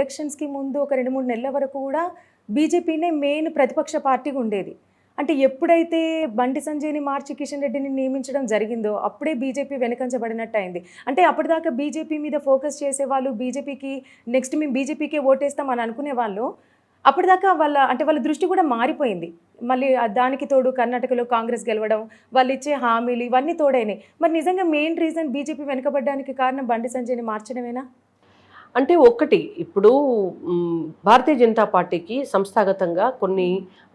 ఎలక్షన్స్కి ముందు ఒక రెండు మూడు నెలల వరకు కూడా బీజేపీనే మెయిన్ ప్రతిపక్ష పార్టీగా ఉండేది. అంటే ఎప్పుడైతే బండి సంజయ్ని మార్చి కిషన్ రెడ్డిని నియమించడం జరిగిందో అప్పుడే బీజేపీ వెనకంచబడినట్టు అయింది అంటే అప్పటిదాకా బీజేపీ మీద ఫోకస్ చేసే వాళ్ళు బీజేపీకి నెక్స్ట్ మేము బీజేపీకే ఓటేస్తాం అని అనుకునే వాళ్ళు అప్పటిదాకా వాళ్ళ అంటే వాళ్ళ దృష్టి కూడా మారిపోయింది. మళ్ళీ దానికి తోడు కర్ణాటకలో కాంగ్రెస్ గెలవడం వాళ్ళు ఇచ్చే హామీలు ఇవన్నీ తోడైనాయి. మరి నిజంగా మెయిన్ రీజన్ బీజేపీ వెనుకబడడానికి కారణం బండి సంజయ్ని మార్చడమేనా? అంటే ఒకటి ఇప్పుడు భారతీయ జనతా పార్టీకి సంస్థాగతంగా కొన్ని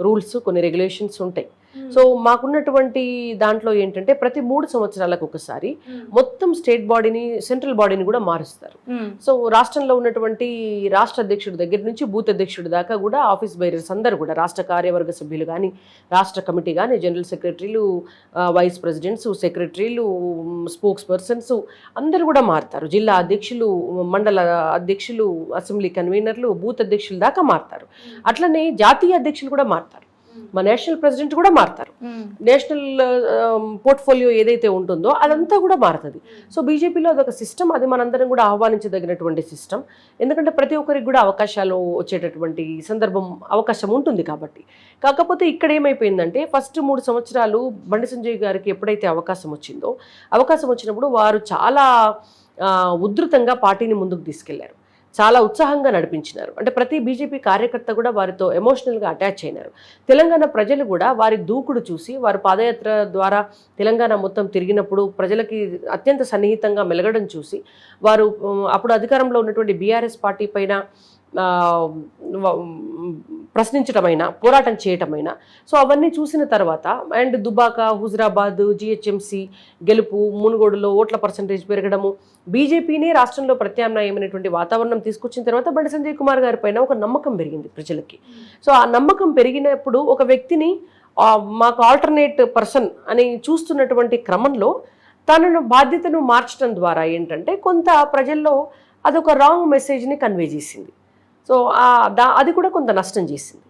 రూల్స్ కొన్ని రెగ్యులేషన్స్ ఉంటాయి. సో మాకున్నటువంటి దాంట్లో ఏంటంటే ప్రతి మూడు సంవత్సరాలకు ఒకసారి మొత్తం స్టేట్ బాడీని సెంట్రల్ బాడీని కూడా మారుస్తారు. సో రాష్ట్రంలో ఉన్నటువంటి రాష్ట్ర అధ్యక్షుడి దగ్గర నుంచి బూత్ అధ్యక్షుడి దాకా కూడా ఆఫీస్ బైరర్స్ అందరూ కూడా రాష్ట్ర కార్యవర్గ సభ్యులు కానీ రాష్ట్ర కమిటీ కానీ జనరల్ సెక్రటరీలు వైస్ ప్రెసిడెంట్స్ సెక్రటరీలు స్పోక్స్ పర్సన్స్ అందరూ కూడా మారుతారు. జిల్లా అధ్యక్షులు మండల అధ్యక్షులు అసెంబ్లీ కన్వీనర్లు బూత్ అధ్యక్షులు దాకా మారుతారు. అట్లనే జాతీయ అధ్యక్షులు కూడా మారుతారు. మా నేషనల్ ప్రెసిడెంట్ కూడా మారుతారు. నేషనల్ పోర్ట్ఫోలియో ఏదైతే ఉంటుందో అదంతా కూడా మారుతుంది. సో బీజేపీలో అదొక సిస్టమ్ అది మనందరం కూడా ఆహ్వానించదగినటువంటి సిస్టమ్. ఎందుకంటే ప్రతి ఒక్కరికి కూడా అవకాశాలు వచ్చేటటువంటి సందర్భం అవకాశం ఉంటుంది కాబట్టి. కాకపోతే ఇక్కడ ఏమైపోయిందంటే ఫస్ట్ మూడు సంవత్సరాలు బండి సంజయ్ గారికి ఎప్పుడైతే అవకాశం వచ్చిందో అవకాశం వచ్చినప్పుడు వారు చాలా ఉధృతంగా పార్టీని ముందుకు తీసుకెళ్ళారు. చాలా ఉత్సాహంగా నడిపించినారు. అంటే ప్రతి బీజేపీ కార్యకర్త కూడా వారితో ఎమోషనల్గా అటాచ్ అయినారు. తెలంగాణ ప్రజలు కూడా వారి దూకుడు చూసి వారు పాదయాత్ర ద్వారా తెలంగాణ మొత్తం తిరిగినప్పుడు ప్రజలకి అత్యంత సన్నిహితంగా మెలగడం చూసి వారు అప్పుడు అధికారంలో ఉన్నటువంటి బీఆర్ఎస్ పార్టీ పైన ప్రశ్నించటమైనా పోరాటం చేయటమైనా. సో అవన్నీ చూసిన తర్వాత అండ్ దుబాక హుజరాబాద్ జిహెచ్ఎంసి గెలుపు మునుగోడులో ఓట్ల పర్సంటేజ్ పెరగడము బీజేపీనే రాష్ట్రంలో ప్రత్యామ్నాయమైనటువంటి వాతావరణం తీసుకొచ్చిన తర్వాత బండి సంజయ్ కుమార్ గారి పైన ఒక నమ్మకం పెరిగింది ప్రజలకి. సో ఆ నమ్మకం పెరిగినప్పుడు ఒక వ్యక్తిని మాకు ఆల్టర్నేట్ పర్సన్ అని చూస్తున్నటువంటి క్రమంలో తనను బాధ్యతను మార్చడం ద్వారా ఏంటంటే కొంత ప్రజల్లో అదొక రాంగ్ మెసేజ్ని కన్వే చేసింది. సో దా అది కూడా కొంత నష్టం చేసింది.